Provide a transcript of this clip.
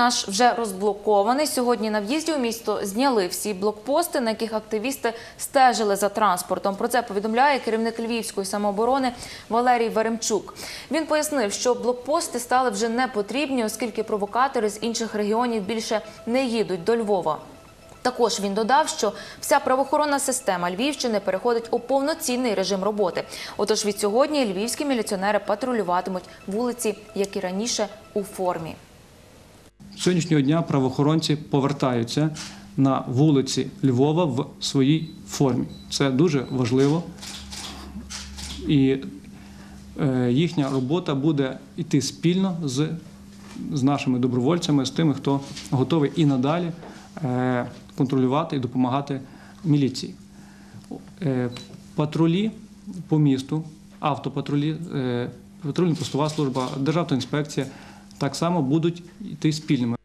наш вже розблокований. Сьогодні на в'їзді у місто зняли всі блокпости, на яких активісти стежили за транспортом. Про це повідомляє керівник Львівської самооборони Валерій Веремчук. Він пояснив, що блокпости стали вже не потрібні, оскільки провокатори з інших регіонів більше не їдуть до Львова. Також він додав, що вся правоохоронна система Львівщини переходить у повноцінний режим роботи. Отож від сьогодні львівські міліціонери патрулюватимуть вулиці, як і раніше, у формі. Сьогоднішнього дня правоохоронці повертаються на вулиці Львова в своїй формі. Це дуже важливо. І е, їхня робота буде йти спільно з, з нашими добровольцями, з тими, хто готовий і надалі е, контролювати і допомагати міліції. Е, патрулі по місту, автопатрулі, патрульно-постова служба, Державна інспекція так само будуть йти спільними.